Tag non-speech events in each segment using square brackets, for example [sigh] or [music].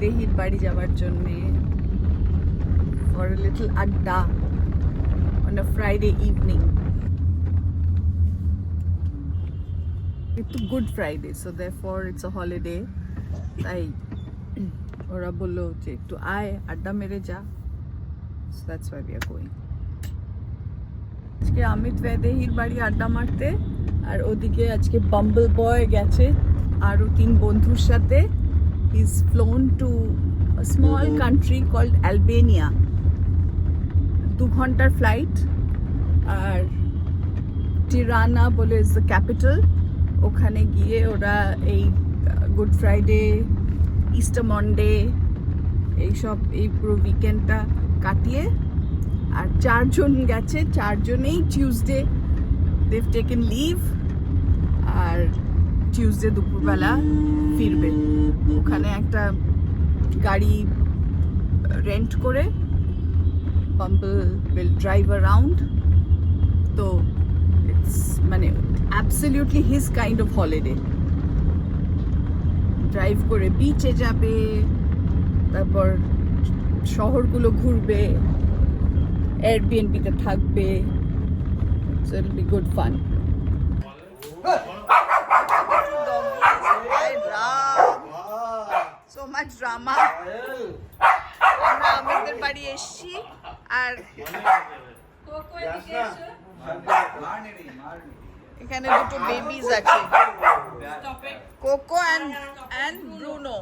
বেদেহির বাড়ি যাওয়ার জন্যে for little adda on Friday evening good Friday so for it's a holiday তাই ওরা বলল যে একটু আয়, আড্ডা মেরে যা। দ্যাটস ওয়াই আর গোয়িং আজকে অমিত বেদেহির বাড়ি আড্ডা মারতে, আর ওদিকে আজকে বাম্বল বয় গেছে আরও তিন বন্ধুর সাথে। Is flown to small country called Albania দু ঘণ্টার ফ্লাইট আর টিরানা বলে ইজ দ্য ক্যাপিটাল ওখানে গিয়ে ওরা এই গুড ফ্রাইডে ইস্টার মন্ডে এইসব, এই পুরো উইকেন্ডটা কাটিয়ে, আর চারজন গেছে। চারজনেই টিউসডে দেভ টেকেন লিভ আর টিউসডে দুপুরবেলা ফিরবে। ওখানে একটা গাড়ি রেন্ট করে পাম্পল উইল ড্রাইভ অ্যারাউন্ড তো ইটস মানে absolutely his kind of holiday drive করে বিচে যাবে, তারপর শহরগুলো ঘুরবে এয়ারবিএনবিতে থাকবে। So it be good fun so much drama আমরা আমাদের বাড়ি এসেছি আর এখানে দুটো বেবিজ আছে। Coco and and Bruno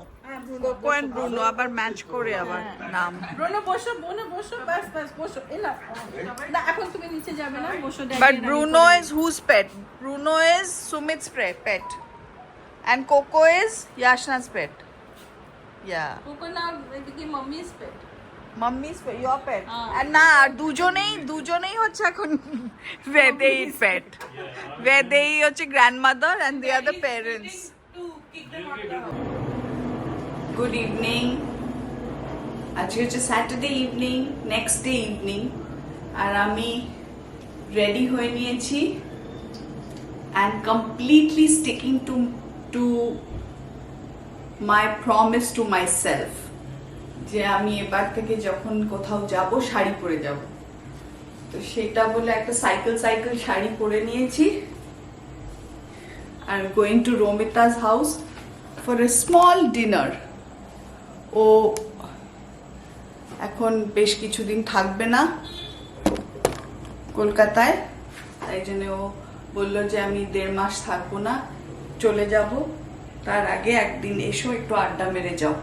Coco and Bruno আবার ম্যাচ করে আবার নাম। ব্রোনো বসো বোনো বসো বাস বাস বসো। এলা না এখন তুমি নিচে যাবে না বসো daddy But and আমি Bruno করে। is whose pet? Bruno is Sumit's pre- pet. And Coco is pet. Yeah. দিই। কোকো না এদিকে mummy's pet Mummy's pet, your pet. Ah. And না আর দুজনেই দুজনেই হচ্ছে এখন [laughs] Vedehi's pet. Vedehi হচ্ছে grandmother and they are the parents. Good evening আজকে হচ্ছে Saturday evening next day evening আর আমি রেডি হয়ে নিয়েছি and completely sticking to to my promise to my myself আমি এবার থেকে যখন কোথাও যাব, শাড়ি পরে যাব। তো সেটা বলে একটা সাইকেল সাইকেল শাড়ি পরে নিয়েছি। আর going to Romita's house for a small dinner ও এখন বেশ কিছুদিন থাকবে না কলকাতায়। তাই জন্য ও বলল যে আমি দেড় মাস থাকব না, চলে যাব। তার আগে একদিন এসো, একটু আড্ডা মেরে যাও।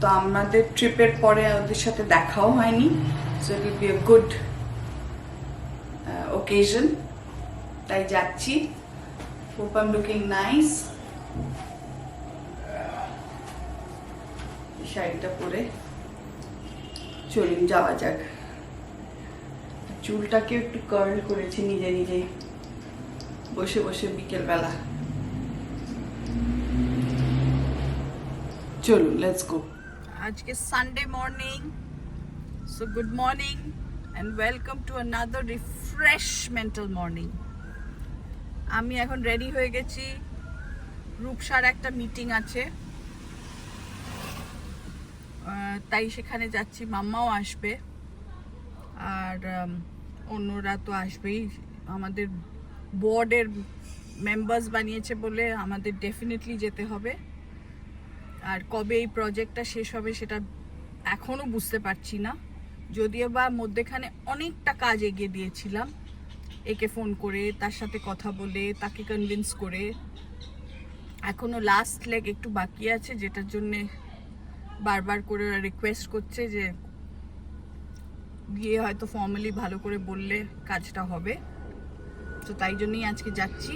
তো আমাদের ট্রিপের পরে ওদের সাথে দেখাও হয়নি so it will be a good occasion তাই যাচ্ছি। Hope I am looking nice শাড়িটা পরে চলুন, যাওয়া যাক। চুলটাকে একটু কার্ল করেছি, নিজে নিজেই বসে বসে বিকেলবেলা। চলুন লেটস গো আজকে Sunday morning so good morning and welcome to another refreshmental morning আমি এখন রেডি হয়ে গেছি। রূপসার একটা মিটিং আছে। তাই সেখানে যাচ্ছি, মাম্মাও আসবে। আর অন্যরা তো আসবেই। আমাদের বোর্ডের মেম্বার্স বানিয়েছে বলে আমাদের ডেফিনেটলি যেতে হবে। আর কবে এই প্রজেক্টটা শেষ হবে সেটা এখনও বুঝতে পারছি না। যদিও বা মধ্যেখানে অনেকটা কাজ এগিয়ে দিয়েছিলাম, একে ফোন করে, তার সাথে কথা বলে, তাকে কনভিন্স করে। এখনও লাস্ট লেগ একটু বাকি আছে, যেটার জন্যে বারবার করে ওরা রিকোয়েস্ট করছে যে গিয়ে হয়তো ফর্মালি ভালো করে বললে কাজটা হবে। তো তাই জন্যই আজকে যাচ্ছি।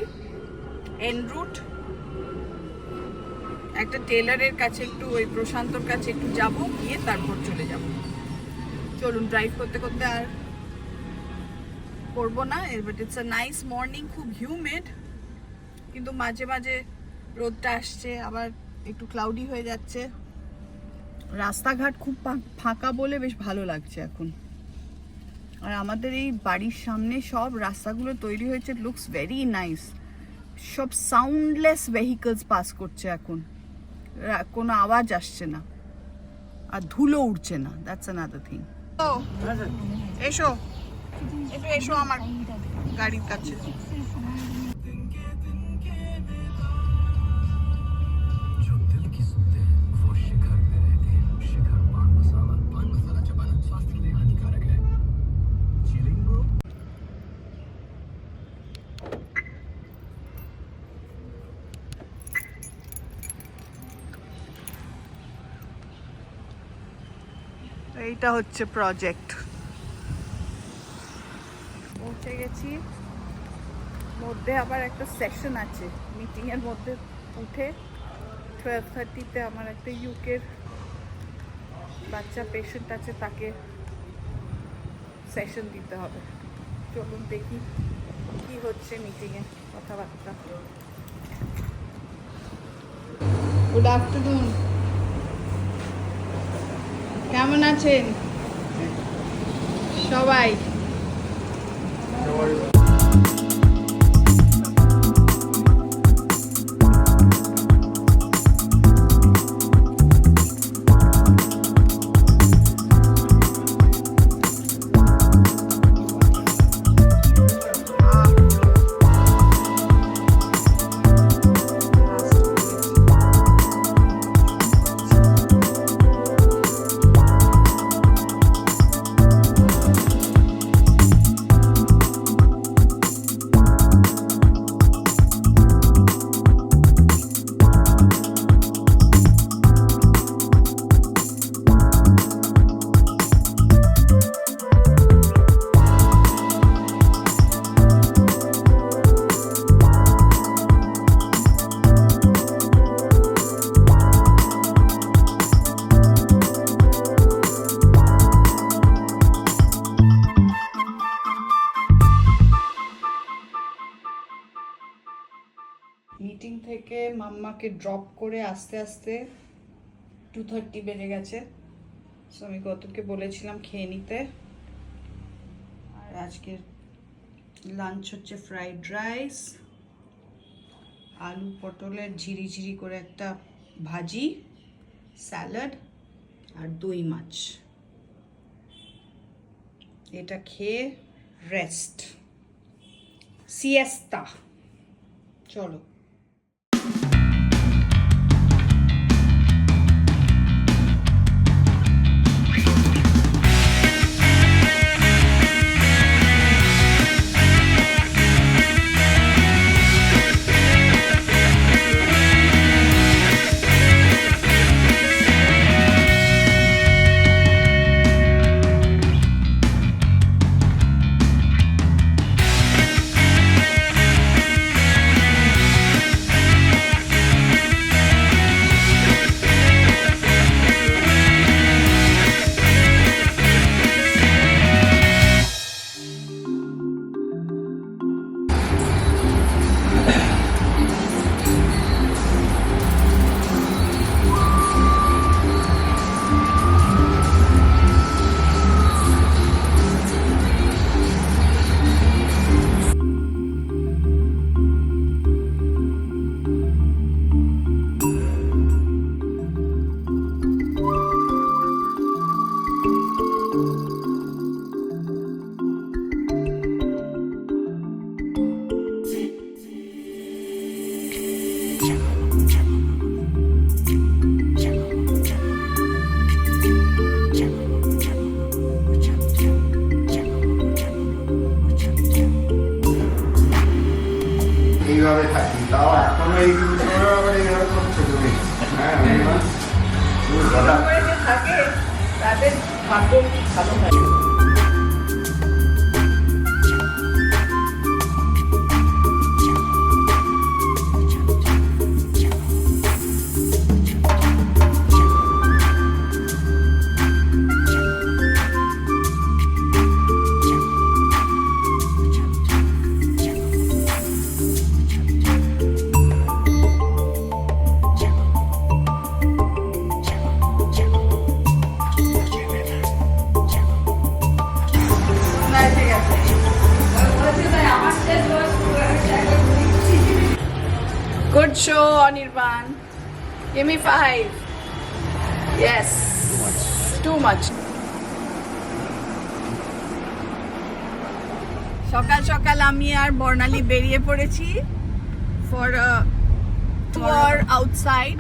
এন রুট একটা টেলারের কাছে একটু, ওই প্রশান্তর কাছে একটু যাব, গিয়ে তারপর চলে যাব। চলুন ড্রাইভ করতে করতে আর করব না but it's a nice morning খুব হিউমেড কিন্তু মাঝে মাঝে রোদটা আসছে, আবার একটু ক্লাউডি হয়ে যাচ্ছে। রাস্তাঘাট খুব ফাঁকা বলে বেশ ভালো লাগছে এখন। আর আমাদের এই বাড়ির সামনে সব রাস্তাগুলো তৈরি হয়েছে লুকস ভেরি নাইস সব সাউন্ডলেস ভেহিকলস পাস করছে এখন। কোনো আওয়াজ আসছে না। আর ধুলো উঠছে না দ্যাটস অ্যানাদার থিং এসো এসো আমার গাড়ির কাছে। এইটা হচ্ছে প্রজেক্ট পৌঁছে গেছি। মধ্যে আবার একটা সেশন আছে। মিটিংয়ের মধ্যে উঠে টুয়েলভ থার্টিতে আমার একটা ইউকের বাচ্চা পেশেন্ট আছে তাকে সেশন দিতে হবে। চলুন দেখি কি হচ্ছে মিটিংয়ে কথাবার্তা। গুড আফটারনুন কেমন আছেন? সবাই। ড্রপ করে আস্তে আস্তে টু থার্টি বেড়ে গেছে। সো আমি গতকে বলেছিলাম খেয়ে নিতে। আর আজকের লাঞ্চ হচ্ছে ফ্রাইড রাইস আলু পটলের ঝিরি ঝিরি করে একটা ভাজি স্যালাড আর দই মাছ। এটা খেয়ে রেস্ট সিয়েস্তা চলো। এইভাবে থাকি। তাও এখনও এই এইভাবে হ্যাঁ থাকে তাদের ভাগ্য ভালো হয় Give me five. Yes. Too much. সকাল সকাল আমি আর বর্ণালী বেরিয়ে পড়েছি for tour outside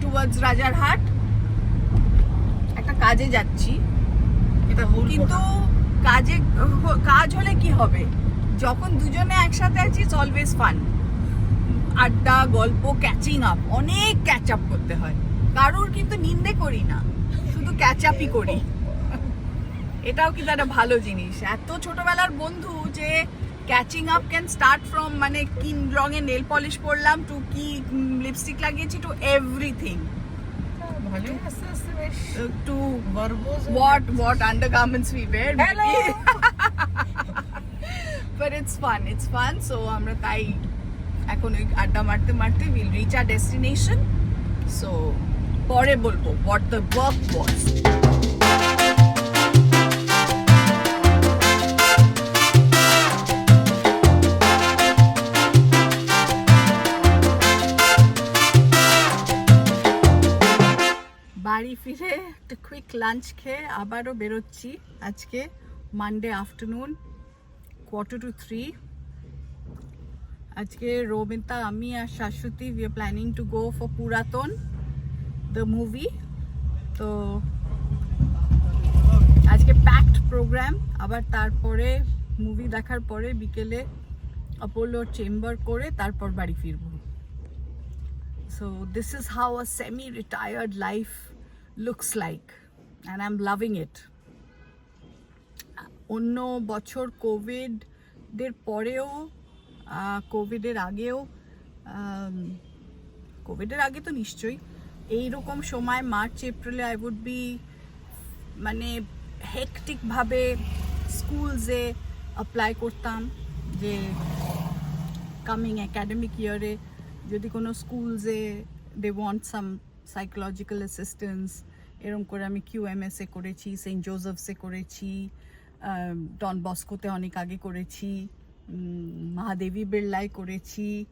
towards Rajarhat একটা কাজে যাচ্ছি এটা কিন্তু কাজে কাজ হলে কি হবে যখন দুজনে একসাথে আছি ইটস অলওয়েজ ফান আড্ডা গল্প ক্যাচিং আপ অনেক ক্যাচ আপ করতে হয়। কারোর কিন্তু নিন্দে করি না শুধু ক্যাচ আপই করি। এটাও কিন্তু একটা ভালো জিনিস। এত ছোটবেলার বন্ধু যে catching up can start from মানে কি রঙের নেল পলিশ পরলাম টু কি লিপস্টিক লাগিয়েছি to everything to what undergarments we wear Hello. maybe. [laughs] but it's fun it's fun so আমরা তাই এখন ওই আড্ডা মারতে মারতে will reach our destination so পরে বলব, what দ্য ওয়ার্ক was. বাড়ি ফিরে একটা কুইক লাঞ্চ খেয়ে আবারও বেরোচ্ছি আজকে Monday afternoon quarter to three আজকে রোমিতা আমি আর Shashwati we are planning to go for Puratawn the movie তো আজকে প্যাকড প্রোগ্রাম আবার তারপরে মুভি দেখার পরে বিকেলে অপোলোর চেম্বার করে তারপর বাড়ি ফিরবো। So this is how a semi-retired life looks like, and I'm loving it অন্য বছর কোভিডের পরেও কোভিডের আগেও কোভিডের আগে তো নিশ্চয়ই, এইরকম সময় মার্চ, এপ্রিলে আই উড বি মানে হেকটিকভাবে স্কুলসে অ্যাপ্লাই করতাম যে কামিং একাডেমিক ইয়ারে যদি কোনো স্কুলসে they want some psychological assistance এরম করে আমি কিউ এম এসে করেছি সেন্ট জোসেফসে করেছি ডন বস্কোতে অনেক আগে করেছি। মহাদেবী বিড়লায় করেছি,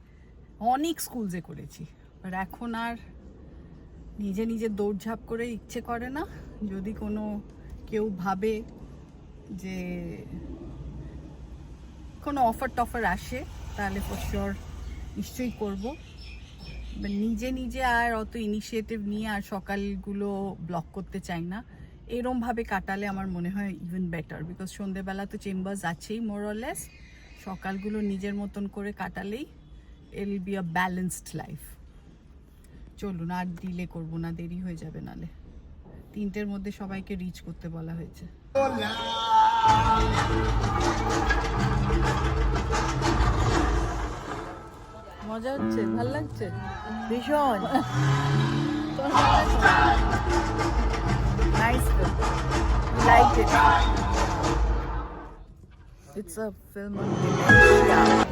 অনেক স্কুলসে করেছি। বাট এখন আর নিজে নিজে দৌড়ঝাঁপ করে ইচ্ছে করে না। যদি কোনো কেউ ভাবে যে কোনো অফার টফার আসে, তাহলে ফর নিশ্চয়ই করব। নিজে নিজে আর অত ইনিশিয়েটিভ নিয়ে আর সকালগুলো ব্লক করতে চাই না। এরমভাবে কাটালে আমার মনে হয় ইভেন বেটার বিকজ সন্ধেবেলা তো চেম্বার্স আছেই মোরলেস সকালগুলো নিজের মতন করে কাটালেই it'll be a balanced life চলুন আর ডিলে করব না দেরি হয়ে যাবে নালে। তিনটের মধ্যে সবাইকে রিচ করতে বলা হয়েছে। মজা হচ্ছে? ভালো লাগছে? ভীষণ। Nice like it It's a film on dementia.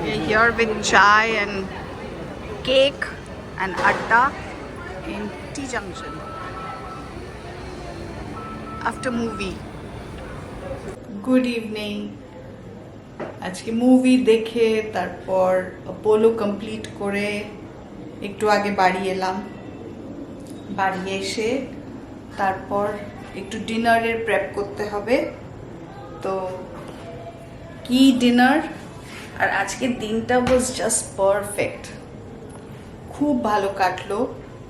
We're here with chai and cake and adda in T Junction. After movie. Good evening আজকে মুভি দেখে তারপর পোলো কমপ্লিট করে একটু আগে বাড়ি এলাম বাড়ি এসে তারপর একটু ডিনারের প্রেপ করতে হবে। তো কি ডিনার? আর আজকের দিনটা ওয়াজ জাস্ট পারফেক্ট খুব ভালো কাটলো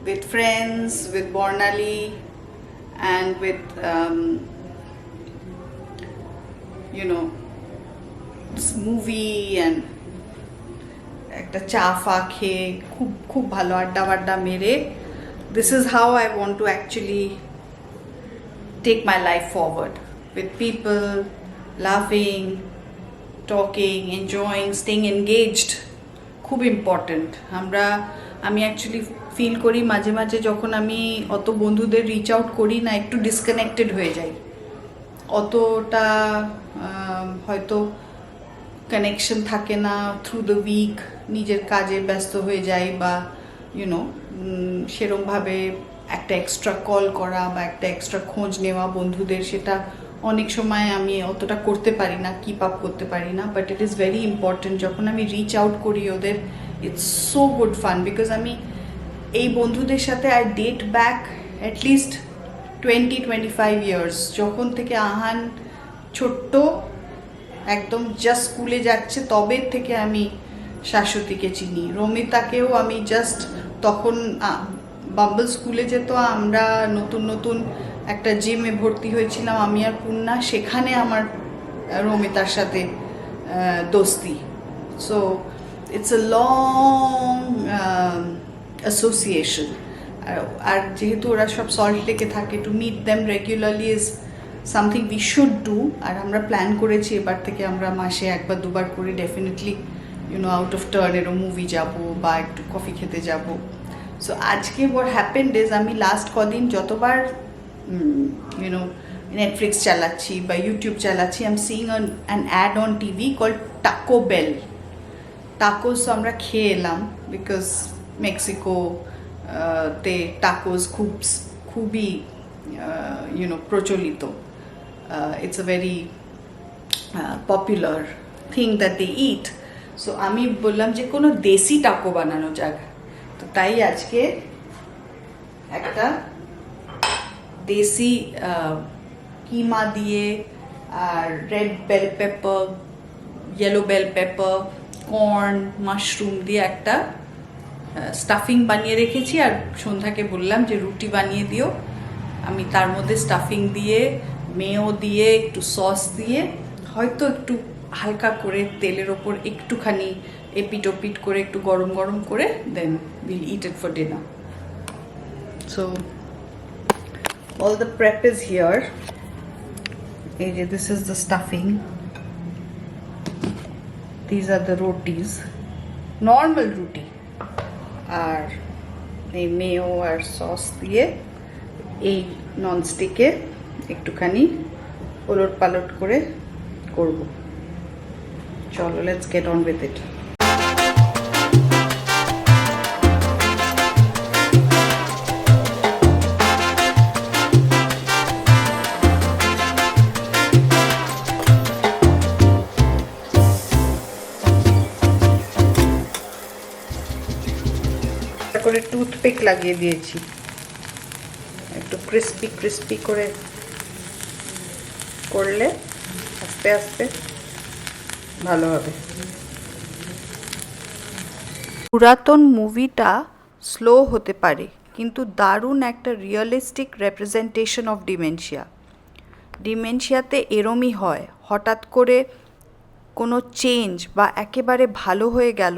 with friends with Barnali and with know movie and একটা চা ফা খেয়ে খুব খুব ভালো আড্ডা বাড্ডা মেরে। This is how I want to actually take my life forward with people loving talking enjoying staying engaged খুব ইম্পর্ট্যান্ট আমরা, আমি অ্যাকচুয়ালি ফিল করি মাঝে মাঝে যখন আমি অত বন্ধুদের রিচ আউট করি না, একটু ডিসকানেক্টেড হয়ে যাই। অতটা হয়তো কানেকশন থাকে না থ্রু দ্য উইক নিজের কাজে ব্যস্ত হয়ে যাই বা ইউনো সেরমভাবে একটা এক্সট্রা কল করা বা একটা এক্সট্রা খোঁজ নেওয়া বন্ধুদের, সেটা অনেক সময় আমি অতটা করতে পারি না কিপ আপ করতে পারি না but it is very important যখন আমি রিচ আউট করি ওদের it's so good fun because আমি এই বন্ধুদের সাথে I date back at least twenty twenty five years যখন থেকে আহান ছোট্ট, একদম জাস্ট স্কুলে যাচ্ছে, তবে থেকে আমি শাশ্বতীকে চিনি। রমিতাকেও আমি জাস্ট তখন বাম্বল স্কুলে যেত, আমরা নতুন নতুন একটা জিমে ভর্তি হয়েছিলাম, আমি আর পূর্ণা। সেখানে আমার রমিতার সাথে দোস্তি। So it's a long association আর যেহেতু ওরা সব সল্ট লেকে থাকে to meet them regularly is something we should do আর আমরা প্ল্যান করেছি এবার থেকে আমরা মাসে একবার দুবার করে definitely you know out of turn arrow movie যাব বা একটু কফি খেতে যাব। সো আজকে ওয়ার হ্যাপেন ডেজ আমি লাস্ট কদিন যতবার ইউনো নেটফ্লিক্স চালাচ্ছি বা ইউটিউব চালাচ্ছি I am seeing an ad on TV call Taco Bell tacos আমরা খেয়ে এলাম বিকজ মেক্সিকো তে টাকোস খুব, খুবই ইউনো প্রচলিত। It's a very popular thing that they eat so আমি বললাম যে কোনো দেশি টাকো বানানো যাক। তো তাই আজকে একটা দেশি কিমা দিয়ে আর red bell pepper yellow bell pepper corn mushroom দিয়ে একটা স্টাফিং বানিয়ে রেখেছি। আর সন্ধ্যাকে বললাম যে রুটি বানিয়ে দিও। আমি তার মধ্যে স্টাফিং দিয়ে মেও দিয়ে, একটু সস দিয়ে, হয়তো একটু হালকা করে তেলের ওপর একটুখানি এপিট ওপিট করে একটু গরম গরম করে then will eat it for dinner so all the prep is here. এই যে this is the stuffing. These are the rotis. Normal রুটি আর এই মেও আর সস দিয়ে এই ননস্টিকে একটুখানি ওলট পালট করে করব। চলো let's get on with it লাগিয়ে দিয়েছি। একটু ক্রিস্পি ক্রিস্পি করে করলে আস্তে আস্তে ভালো হবে। পুরাতন মুভিটা স্লো হতে পারে, কিন্তু দারুণ একটা রিয়েলিস্টিক রেপ্রেজেন্টেশন অফ ডিমেনশিয়া ডিমেনশিয়াতে এরমই হয়, হঠাৎ করে কোনো চেঞ্জ বা একেবারে ভালো হয়ে গেল,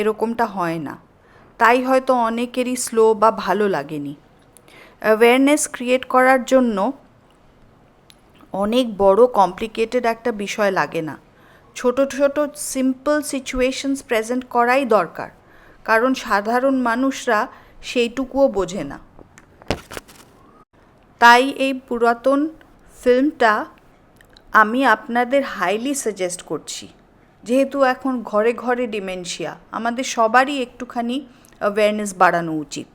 এরকমটা হয় না। তাই হয়তো অনেকেরই স্লো বা ভালো লাগেনি। অ্যাওয়ারনেস ক্রিয়েট করার জন্য অনেক বড় কমপ্লিকেটেড একটা বিষয় লাগে না। ছোট ছোট সিম্পল সিচুয়েশনস প্রেজেন্ট করাই দরকার, কারণ সাধারণ মানুষরা সেইটুকুও বোঝে না। তাই এই পুরাতন ফিল্মটা আমি আপনাদের হাইলি সাজেস্ট করছি। যেহেতু এখন ঘরে ঘরে ডিমেনশিয়া আমাদের সবারই একটুখানি অ্যাওয়ারনেস বাড়ানো উচিত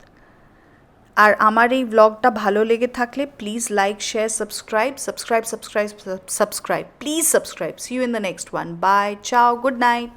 আর আমার এই ব্লগটা ভালো লেগে থাকলে please like share subscribe subscribe subscribe subscribe please subscribe see you in the next one bye ciao good night